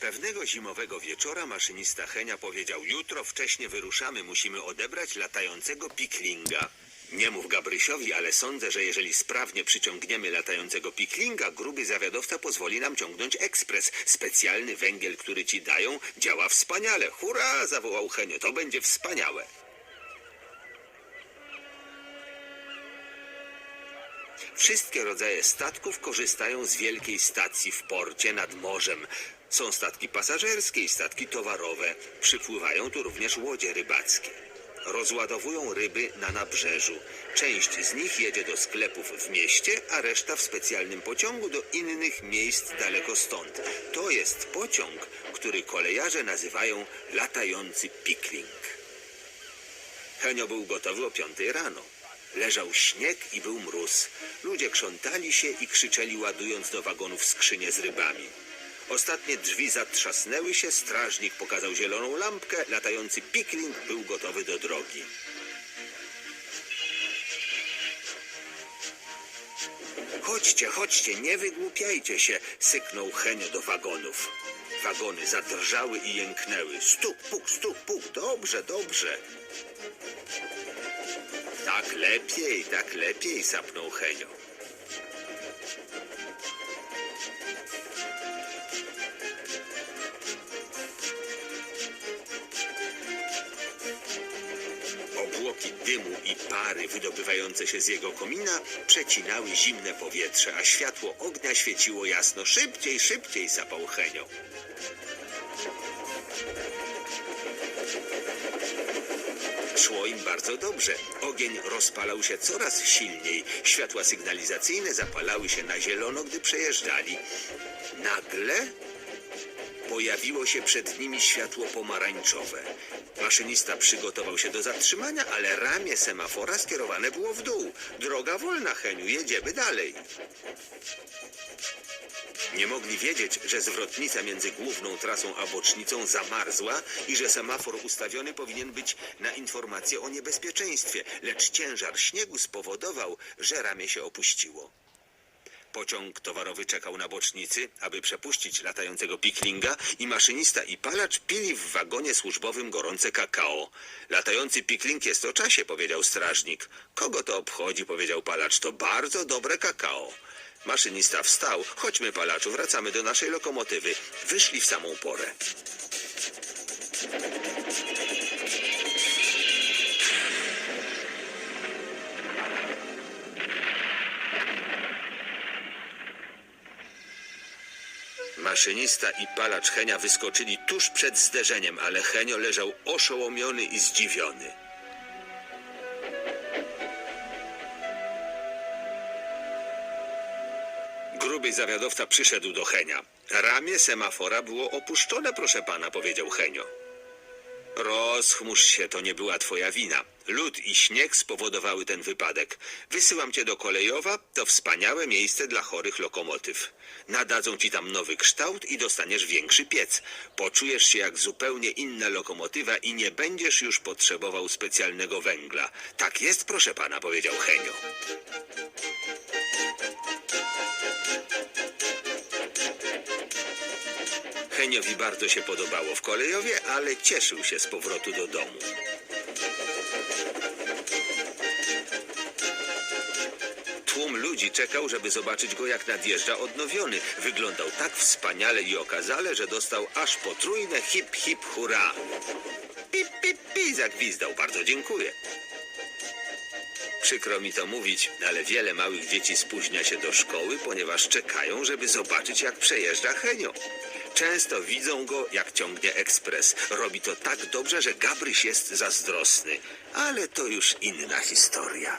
Pewnego zimowego wieczora maszynista Henia powiedział: Jutro wcześnie wyruszamy, musimy odebrać latającego piklinga. Nie mów Gabrysiowi, ale sądzę, że jeżeli sprawnie przyciągniemy latającego piklinga, gruby zawiadowca pozwoli nam ciągnąć ekspres. Specjalny węgiel, który ci dają, działa wspaniale. Hurra! zawołał Henio. To będzie wspaniałe. Wszystkie rodzaje statków korzystają z wielkiej stacji w porcie nad morzem. Są statki pasażerskie i statki towarowe. Przypływają tu również łodzie rybackie. Rozładowują ryby na nabrzeżu. Część z nich jedzie do sklepów w mieście, a reszta w specjalnym pociągu do innych miejsc daleko stąd. To jest pociąg, który kolejarze nazywają latający pikling. Henio był gotowy o piątej rano. Leżał śnieg i był mróz. Ludzie krzątali się i krzyczeli, ładując do wagonów skrzynie z rybami. Ostatnie drzwi zatrzasnęły się, strażnik pokazał zieloną lampkę, latający pikling był gotowy do drogi. Chodźcie, chodźcie, nie wygłupiajcie się, syknął Henio do wagonów. Wagony zadrżały i jęknęły. Stuk, puk, stuk, puk, dobrze, dobrze. Tak lepiej, tak lepiej, sapnął Henio. Dymu i pary wydobywające się z jego komina przecinały zimne powietrze, a światło ognia świeciło jasno. Szybciej, szybciej, sapał Henio. Szło im bardzo dobrze. Ogień rozpalał się coraz silniej. Światła sygnalizacyjne zapalały się na zielono, gdy przejeżdżali. Nagle pojawiło się przed nimi światło pomarańczowe. Maszynista przygotował się do zatrzymania, ale ramię semafora skierowane było w dół. Droga wolna, Heniu, jedziemy dalej. Nie mogli wiedzieć, że zwrotnica między główną trasą a bocznicą zamarzła i że semafor ustawiony powinien być na informację o niebezpieczeństwie, lecz ciężar śniegu spowodował, że ramię się opuściło. Pociąg towarowy czekał na bocznicy, aby przepuścić latającego piklinga i maszynista i palacz pili w wagonie służbowym gorące kakao. Latający pikling jest o czasie, powiedział strażnik. Kogo to obchodzi, powiedział palacz, to bardzo dobre kakao. Maszynista wstał. Chodźmy, palaczu, wracamy do naszej lokomotywy. Wyszli w samą porę. Maszynista i palacz Henia wyskoczyli tuż przed zderzeniem, ale Henio leżał oszołomiony i zdziwiony. Gruby zawiadowca przyszedł do Henia. Ramię semafora było opuszczone, proszę pana, powiedział Henio. Rozchmurz się, to nie była twoja wina. Lód i śnieg spowodowały ten wypadek. Wysyłam cię do Kolejowa, to wspaniałe miejsce dla chorych lokomotyw. Nadadzą ci tam nowy kształt i dostaniesz większy piec. Poczujesz się jak zupełnie inna lokomotywa i nie będziesz już potrzebował specjalnego węgla. Tak jest, proszę pana, powiedział Henio. Heniowi bardzo się podobało w Kolejowie, ale cieszył się z powrotu do domu. Tłum ludzi czekał, żeby zobaczyć go jak nadjeżdża odnowiony. Wyglądał tak wspaniale i okazale, że dostał aż potrójne hip hip hurra. Pip pip pi zagwizdał. Bardzo dziękuję. Przykro mi to mówić, ale wiele małych dzieci spóźnia się do szkoły, ponieważ czekają, żeby zobaczyć, jak przejeżdża Henio. Często widzą go, jak ciągnie ekspres. Robi to tak dobrze, że Gabryś jest zazdrosny. Ale to już inna historia.